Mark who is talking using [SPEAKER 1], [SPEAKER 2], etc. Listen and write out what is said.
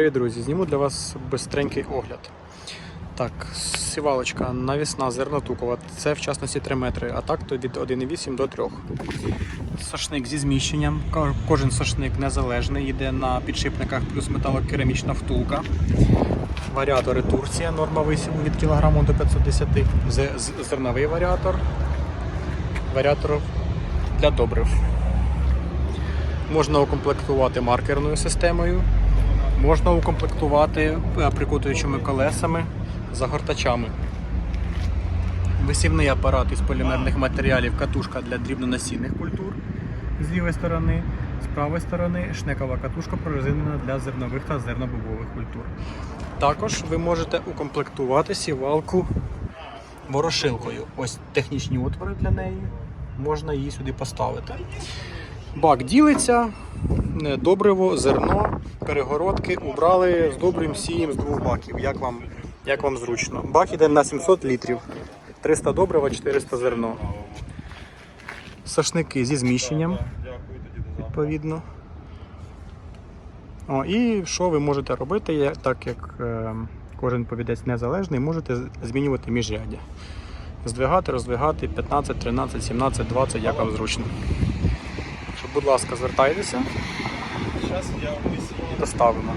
[SPEAKER 1] Привіт, друзі! Зніму для вас бистренький огляд. Так, сівалочка навісна зернотукова. Це в частності 3 метри, а так то від 1,8 до 3. Сошник зі зміщенням. Кожен сошник незалежний, йде на підшипниках плюс металокерамічна втулка. Варіатори Турція, норма висіву від кілограму до 510. З- з- Зерновий варіатор. Варіатор для добрив. Можна укомплектувати маркерною системою. Можна укомплектувати е, прикутуючими колесами, загортачами. Висівний апарат із полімерних матеріалів, катушка для дрібнонасінних культур з лівої сторони, з правої сторони шнекова катушка прорезинена для зернових та зернобобових культур. Також ви можете укомплектувати сівалку ворошилкою. Ось технічні отвори для неї. Можна її сюди поставити. Бак ділиться, е, добриво, зерно, перегородки убрали з добрим сієм з двох баків. Як вам, як вам зручно? Бак іде на 700 літрів. 300 добрива, 400 зерно. Сашники зі зміщенням. Відповідно. О, і що ви можете робити, так як е, кожен повідець незалежний, можете змінювати міжряддя. Здвигати, роздвигати 15, 13, 17, 20, як вам зручно. Будь ласка, звертайтеся. Доставимо.